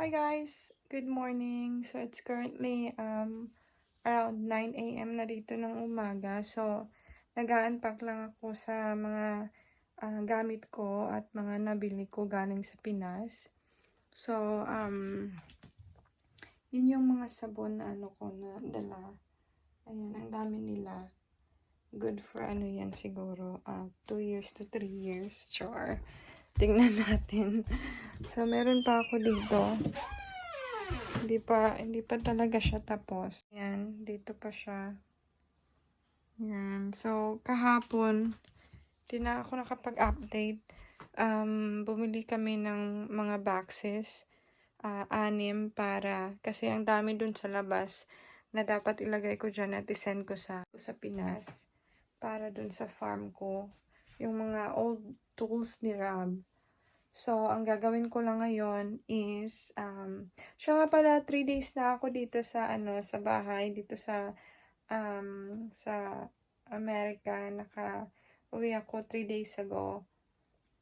Hi guys! Good morning. So it's currently um around 9 a.m. na dito ng umaga. So nag-unpack lang ako sa mga ah, gamit ko at mga nabili ko galing sa Pinas. So um yun yung mga sabon na ano ko na dala. Ayan, ang dami nila. Good for ano yan siguro, 2 years to 3 years. Sure. Tingnan natin. So, meron pa ako dito. Hindi pa, hindi pa talaga siya tapos. Yan, dito pa siya. Yan. So, kahapon, di na ako nakapag-update. Um, bumili kami ng mga boxes. ah, anim para, kasi ang dami dun sa labas na dapat ilagay ko dyan at isend ko sa, sa Pinas para dun sa farm ko. Yung mga old tools ni Rab. So, ang gagawin ko lang ngayon is, um, siya nga pala, 3 days na ako dito sa, ano, sa bahay, dito sa, um, sa Amerika. Naka, uwi ako 3 days ago.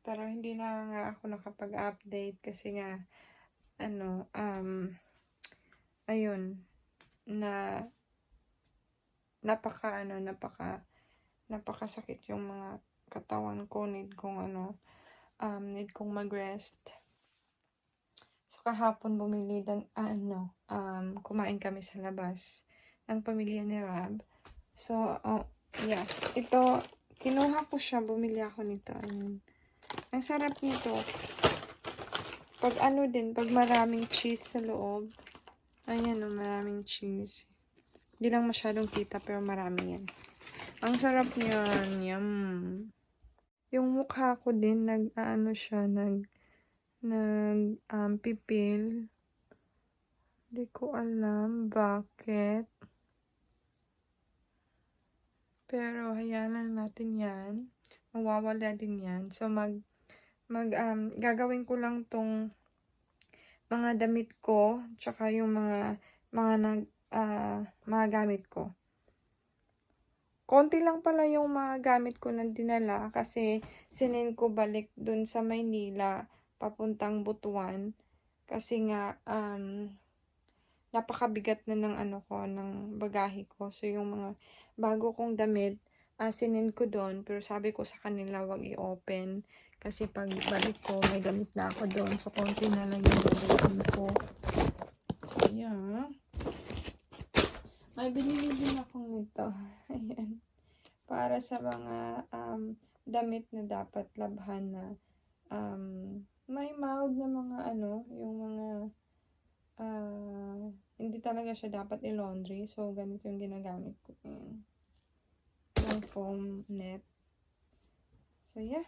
Pero hindi na nga ako nakapag-update kasi nga, ano, um, ayun, na, napaka, ano, napaka, napakasakit yung mga katawan ko, need kong, ano, um, need kong mag-rest. So, kahapon bumili dan, ah, ano, um, kumain kami sa labas ng pamilya ni Rab. So, oh, yeah. Ito, kinuha ko siya, bumili ako nito. Ayun. Ang sarap nito. Pag ano din, pag maraming cheese sa loob. Ayan o, maraming cheese. Hindi lang masyadong kita, pero marami yan. Ang sarap niyan. Yum. Yung mukha ko din, nag, ano siya, nag, nag, um, pipil. Hindi ko alam bakit. Pero, hayaan lang natin yan. Mawawala din yan. So, mag, mag, um, gagawin ko lang tong mga damit ko, tsaka yung mga, mga nag, ah, mga gamit ko. Konti lang pala yung mga gamit ko na dinala kasi sinin ko balik dun sa Maynila papuntang Butuan kasi nga um, napakabigat na ng ano ko, ng bagahe ko. So yung mga bago kong damit, uh, sinin ko doon pero sabi ko sa kanila wag i-open kasi pag balik ko may damit na ako doon so konti na lang yung gagawin ko. So yeah. May binili din akong nito. Ayan. Para sa mga um, damit na dapat labhan na um, may mild na mga ano, yung mga uh, hindi talaga siya dapat i-laundry. So, ganito yung ginagamit ko. Ayan. Yung foam net. So, yeah.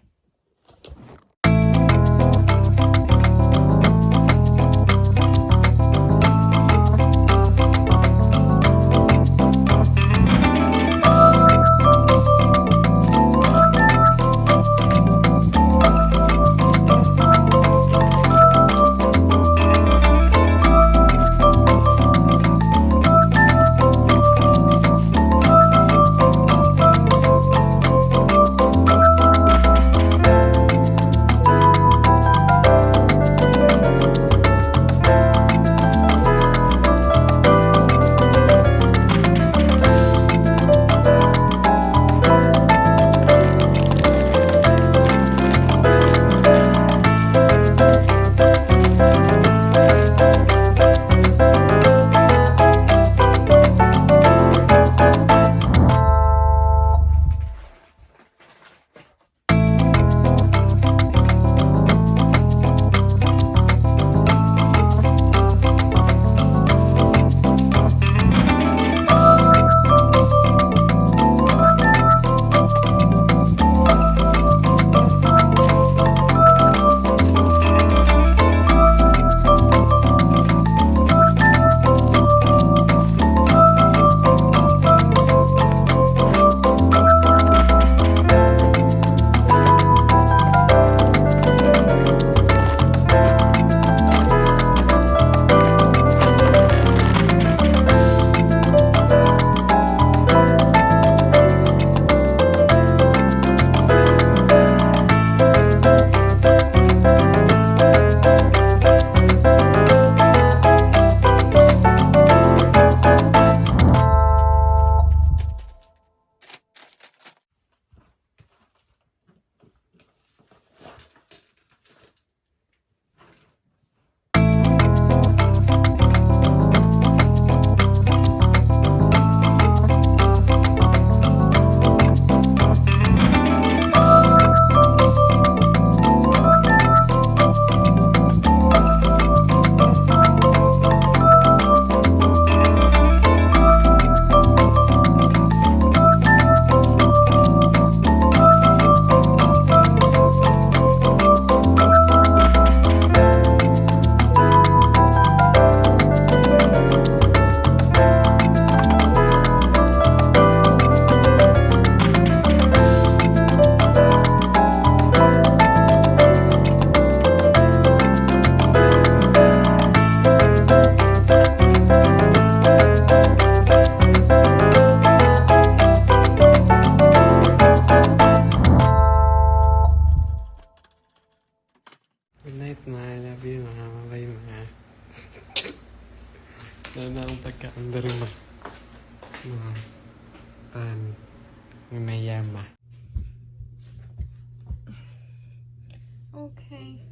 Okay.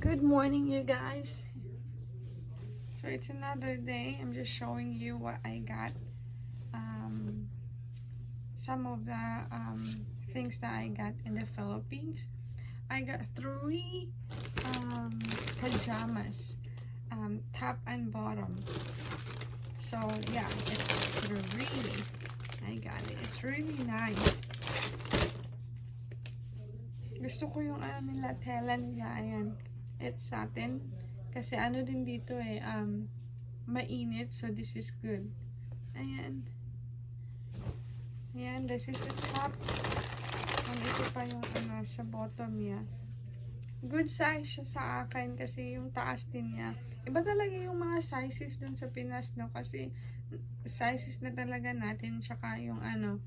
Good morning, you guys. So it's another day. I'm just showing you what I got. Um, some of the um, things that I got in the Philippines. I got three um, pajamas, um, top and bottom. So yeah, it's really. I got it. It's really nice. Gusto ko yung ano nila, tela nila, ayan. It's satin. Kasi ano din dito eh, um, mainit, so this is good. Ayan. Ayan, this is the top. And ito pa yung ano, sa bottom niya. Good size siya sa akin kasi yung taas din niya. Iba talaga yung mga sizes dun sa Pinas, no? Kasi sizes na talaga natin, tsaka yung ano,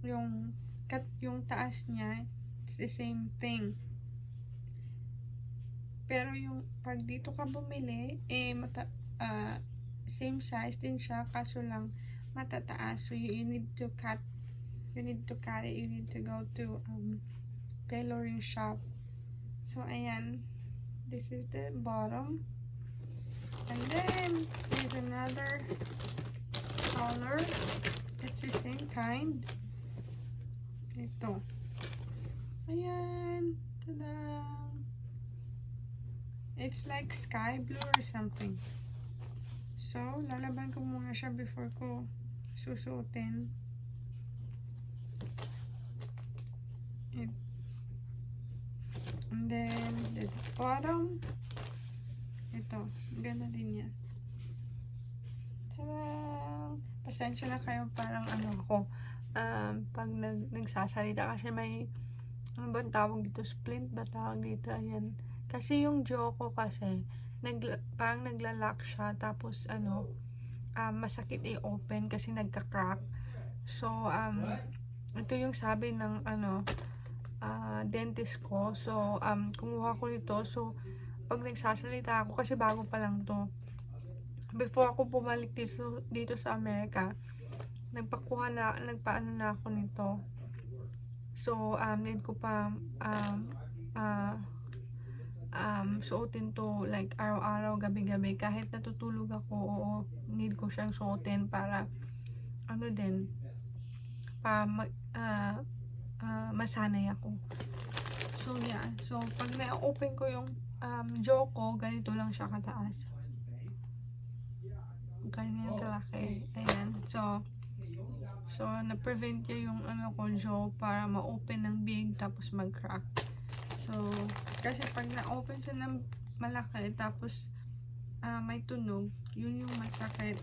yung cut, yung taas niya, it's the same thing. Pero yung pag dito ka bumili, eh mata, ah, same size din siya kaso lang matataas. So you, you need to cut you need to cut it. You need to go to um tailoring shop. So ayan, this is the bottom. And then there's another color. It's the same kind. Ito. Ayan. Tada! It's like sky blue or something. So, lalaban ko muna siya before ko susuotin. It, and then, the bottom. Ito. Ganda din yan. Tada! Pasensya na kayo parang ano ako. Um, pag nag, nagsasalita kasi may ano ba tawag dito? Splint ba tawag dito? Ayan. Kasi yung jaw ko kasi, nag, parang naglalak siya. Tapos, ano, um, masakit i-open kasi nagka-crack. So, um, ito yung sabi ng, ano, ah, dentist ko. So, um, kumuha ko nito. So, pag nagsasalita ako, kasi bago pa lang to. Before ako bumalik dito, dito sa Amerika, nagpakuha na, nagpaano na ako nito. So, um, need ko pa, um, ah, um, suotin to like araw-araw, gabi-gabi. Kahit natutulog ako, oo, need ko siyang suotin para ano din, para mag, ah, ah, masanay ako. So, yeah. So, pag na-open ko yung um, jaw ko, ganito lang siya kataas. Ganyan kalaki. Ayan. So, so, na-prevent niya yung ano ko, jaw para ma-open ng big tapos mag-crack. So, kasi pag na-open siya ng malaki, tapos ah, may tunog, yun yung masakit.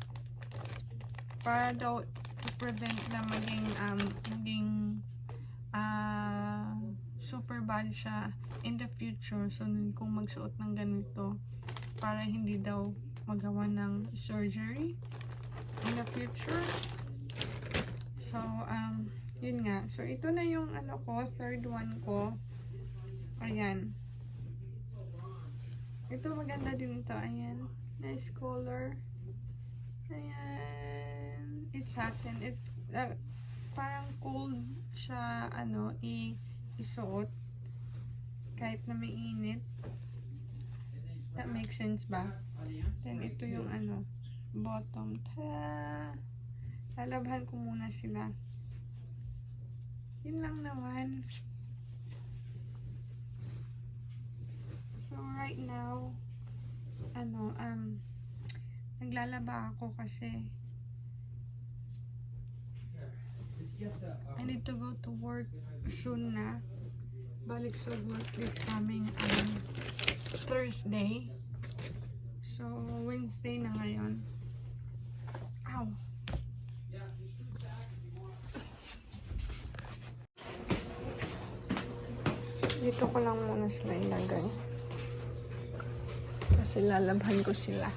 Para daw to-prevent na maging, um, maging ah, super bad siya in the future. So, kung magsuot ng ganito, para hindi daw magawa ng surgery in the future. So, um, yun nga. So, ito na yung ano ko, third one ko. Ayan. Ito maganda din ito. Ayan. Nice color. Ayan. It's satin. It, uh, parang cold siya, ano, i isuot. Kahit na may init. That makes sense ba? Then, ito yung ano, bottom. Ta Lalabhan ko muna sila. Yun lang naman. So, right now, ano, um, naglalaba ako kasi I need to go to work soon na. Balik sa work this coming um, Thursday. So, Wednesday na ngayon. Ow! Dito ko lang muna sila ilagay. Kasi lalabhan ko sila.